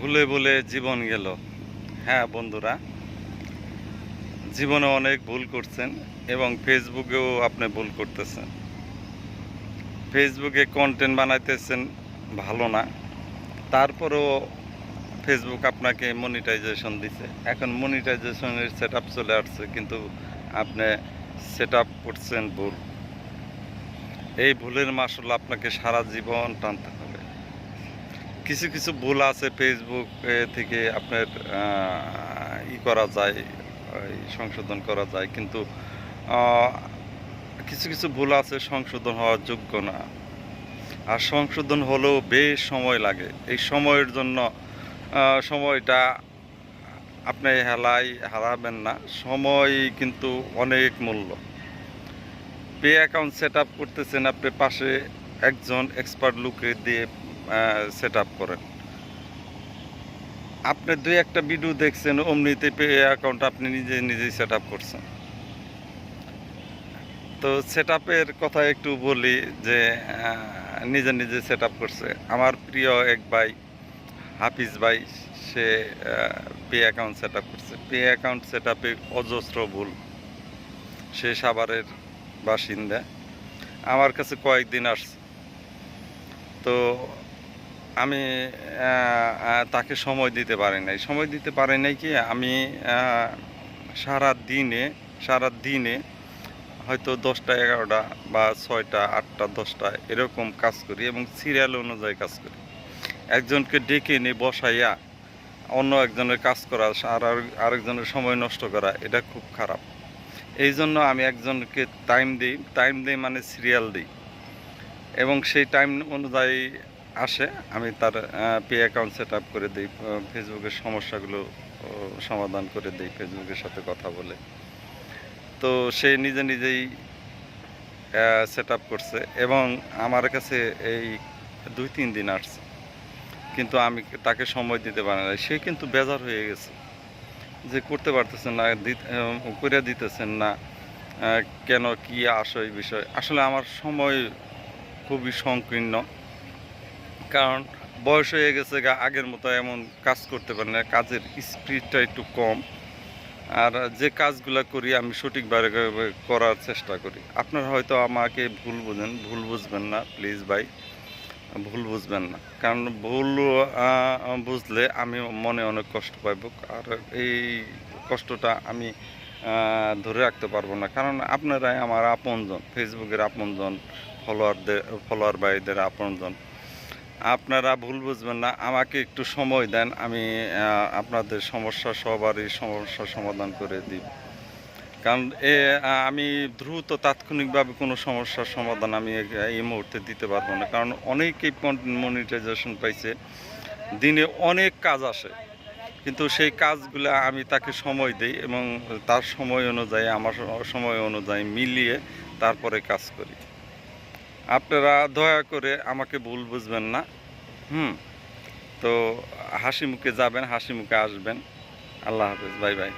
ভুলে ভুলে জীবন গেল। হ্যাঁ বন্ধুরা, জীবনে অনেক ভুল করছেন এবং ফেসবুকেও আপনি ভুল করতেছেন। ফেসবুকে কন্টেন্ট বানাইতেছেন ভালো না, তারপরেও ফেসবুক আপনাকে মনিটাইজেশন দিছে। এখন মনিটাইজেশনের সেট আপ চলে আসছে, কিন্তু আপনি সেট আপ করছেন ভুল। এই ভুলের মাসুল আপনাকে সারা জীবন টানতে হবে। কিছু কিছু ভুল আছে ফেসবুক থেকে আপনার ই করা যায় সংশোধন করা যায়, কিন্তু কিছু কিছু ভুল আছে সংশোধন হওয়ার যোগ্য না। আর সংশোধন হলেও বেশ সময় লাগে। এই সময়ের জন্য সময়টা আপনি হেলাই, হারাবেন না। সময় কিন্তু অনেক মূল্য। পে অ্যাকাউন্ট সেট আপ করতেছেন আপনি পাশে একজন এক্সপার্ট লুকে দিয়ে সেট আপ করেন। আপনি দুই একটা ভিডিও দেখছেন, অমনিতে পে অ্যাকাউন্ট আপনি নিজে নিজেই সেট করছেন। তো সেট কথা একটু বলি যে নিজে নিজে সেট করছে। আমার প্রিয় এক ভাই, হাফিজ ভাই, সে পে অ্যাকাউন্ট সেট করছে। পে অ্যাকাউন্ট সেট অজস্র ভুল। সে সাভারের বাসিন্দা। আমার কাছে কয়েকদিন আসছে। তো আমি তাকে সময় দিতে পারি নাই। সময় দিতে পারি নাই কি, আমি সারা দিনে সারা দিনে হয়তো দশটা, এগারোটা বা ছয়টা, আটটা, দশটা এরকম কাজ করি এবং সিরিয়াল অনুযায়ী কাজ করি। একজনকে ডেকে নিয়ে বসাইয়া অন্য একজনের কাজ করা আর- আরেকজনের সময় নষ্ট করা, এটা খুব খারাপ। এই জন্য আমি একজনকে টাইম দিই টাইম দিই মানে সিরিয়াল দিই। এবং সেই টাইম অনুযায়ী আসে, আমি তার পে অ্যাকাউন্ট সেট আপ করে দিই ফেসবুকের সমস্যাগুলো সমাধান করে দিই, ফেসবুকের সাথে কথা বলে। তো সে নিজে নিজেই সেট আপ করছে এবং আমার কাছে এই দুই তিন দিন আসছে। কিন্তু আমি তাকে সময় দিতে পারি না সে কিন্তু বেজার হয়ে গেছে যে করতে পারতেছেন না করে দিতেছেন না কেন, কি আসো এই বিষয়। আসলে আমার সময় খুবই সংকীর্ণ। কারণ বয়স হয়ে গেছে আগের মতো এমন কাজ করতে পারি না, কাজের স্পিডটা একটু কম। আর যে কাজগুলো করি, আমি সঠিকভাবে করার চেষ্টা করি। আপনারা হয়তো আমাকে ভুল বুঝেন, ভুল বুঝবেন না, প্লিজ ভাই। ভুল বুঝবেন না। কারণ ভুল বুঝলে আমি মনে অনেক কষ্ট পাইব। আর এই কষ্টটা আমি ধরে রাখতে পারব না। কারণ আপনারাই আমার আপনজন, ফেসবুকের আপনজন, ফলোয়ারদের, ফলোয়ার ভাইদের আপনজন। আপনারা ভুল বুঝবেন না, আমাকে একটু সময় দেন, আমি আপনাদের সমস্যা সবারই সমস্যার সমাধান করে দিব কারণ এ আমি দ্রুত তাৎক্ষণিকভাবে কোনো সমস্যার সমাধান আমি এই মুহূর্তে দিতে পারব না। কারণ অনেকেই মনিটাইজেশন পাইছে, দিনে অনেক কাজ আসে, কিন্তু সেই কাজগুলো আমি তাকে সময় দিই এবং তার সময় অনুযায়ী, আমার সময় অনুযায়ী মিলিয়ে তারপরে কাজ করি। আপনারা দয়া করে আমাকে ভুল বুঝবেন না, হুম? তো হাসি মুখে যাবেন, হাসি মুখে আসবেন। আল্লাহ হাফেজ, বাই বাই।